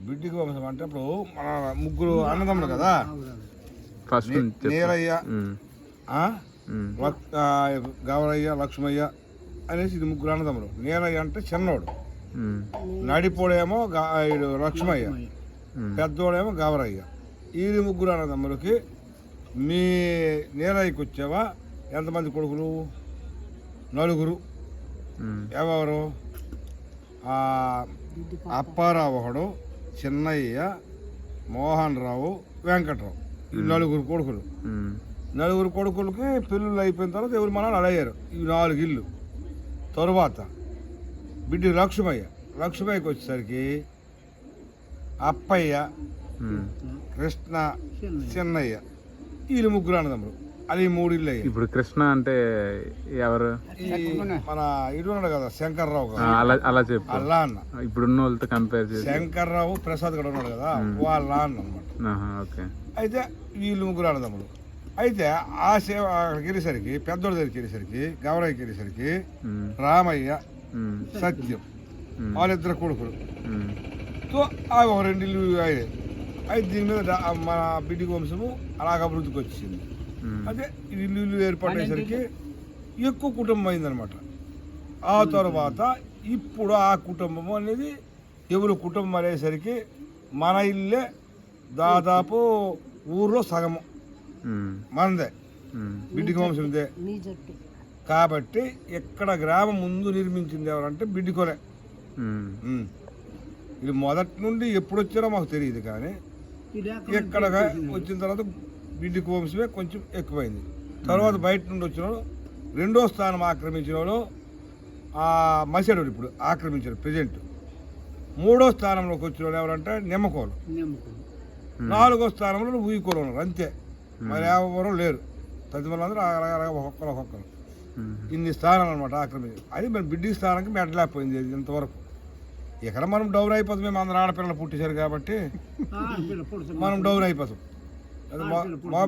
బిడ్డికి వంశం అంటే ఇప్పుడు మన ముగ్గురు అన్నదమ్ములు కదా? ఫస్ట్ నే- నుంచి చెప్పు. నీలయ్య ఉమ్, ఆ? ఉమ్, లక్- ఆ, గవరయ్య లక్ష్మయ్య అనేసి ఇది ముగ్గురు అన్నదమ్ములు. నీలయ్య అంటే చిన్నోడు. నడిపోడేమో లక్ష్మయ్య. పెద్దోడేమో గవరయ్య. ఈ ముగ్గురు అన్నదమ్ములకి మీ నీలయ్యకి వచ్చావా? ఎంతమంది కొడుకులు? నలుగురు. ఎవరు? అప్పారావు ఒకడు చిన్నయ్య మోహన్ రావు వెంకట్రావు. ఈ నలుగురు కొడుకులు. నలుగురు కొడుకులకి పెళ్ళిళ్ళు అయిపోయిన తర్వాత ఎవరు మన అడయ్యారు ఈ నాలుగు ఇల్లు. తరువాత బిడ్డి లక్ష్మయ్య. లక్ష్మయ్యకి వచ్చేసరికి అప్పయ్య. కృష్ణ చిన్నయ్య. వీళ్ళు ముగ్గురు అన్నదమ్ములు. అది మూడు ఇల్లు ఇప్పుడు కృష్ణ అంటే ఎవరు? మన ఇటు ఉన్నాడు కదా శంకర్రావు అలా అలా చెప్పు. అల్లా అన్న. ఇప్పుడున్న వాళ్ళతో కంపేర్ చేసి. శంకర్రావు ప్రసాద్ కూడా ఉన్నాడు కదా వాళ్ళ అన్న అనమాట ఓకే. అయితే వీళ్ళు ముగ్గురు అన్నదమ్ములు అయితే ఆ సేవ అక్కడికి వెళ్ళేసరికి పెద్దోడి దగ్గరికి వెళ్ళేసరికి గౌరయ్యకి వెళ్ళేసరికి రామయ్య సత్యం వాళ్ళిద్దరు కొడుకులు. తో ఆ ఒక రెండు ఇల్లు అయితే దీని మీద మన బిడ్డి వంశము అలాగ అభివృద్ధికి వచ్చింది. అదే ఇల్లు ఇల్లు ఏర్పడేసరికి ఎక్కువ కుటుంబం అయిందనమాట ఆ తర్వాత ఇప్పుడు ఆ కుటుంబం అనేది ఎవరు కుటుంబం అనేసరికి మన ఇల్లే దాదాపు ఊర్లో సగము మనదే. ఉమ్, బిడ్డికి వంశందే కాబట్టి ఎక్కడ గ్రామం ముందు నిర్మించింది ఎవరంటే బిడ్డికొలే. ఇది మొదటి నుండి ఎప్పుడు వచ్చారో మాకు తెలియదు కానీ ఎక్కడ వచ్చిన తర్వాత బిడ్డికి వంశమే కొంచెం ఎక్కువైంది. తర్వాత బయట నుండి వచ్చిన వాళ్ళు రెండో స్థానం ఆక్రమించిన వాళ్ళు ఆ మసిడోడు ఇప్పుడు ఆక్రమించారు ప్రజెంట్ మూడో స్థానంలోకి వచ్చిన వాళ్ళు ఎవరంటే నిమ్మకోలు. నాలుగో స్థానంలో ఊయికోలు ఉన్నారు అంతే. మరి ఎవరు లేరు. ప్రతి వాళ్ళందరూ అలాగ అలాగ ఒక్కొక్కరు ఒక్కొక్కరు. ఇన్ని స్థానాలు అనమాట ఆక్రమించి అది మన బిడ్డి స్థానానికి మెడలేకపోయింది ఇది ఇంతవరకు. ఇక్కడ మనం డౌర్ అయిపోతాం మేము అందరం ఆడపిల్లలు పుట్టేశారు కాబట్టి మనం డౌర్ అయిపోతాం. మా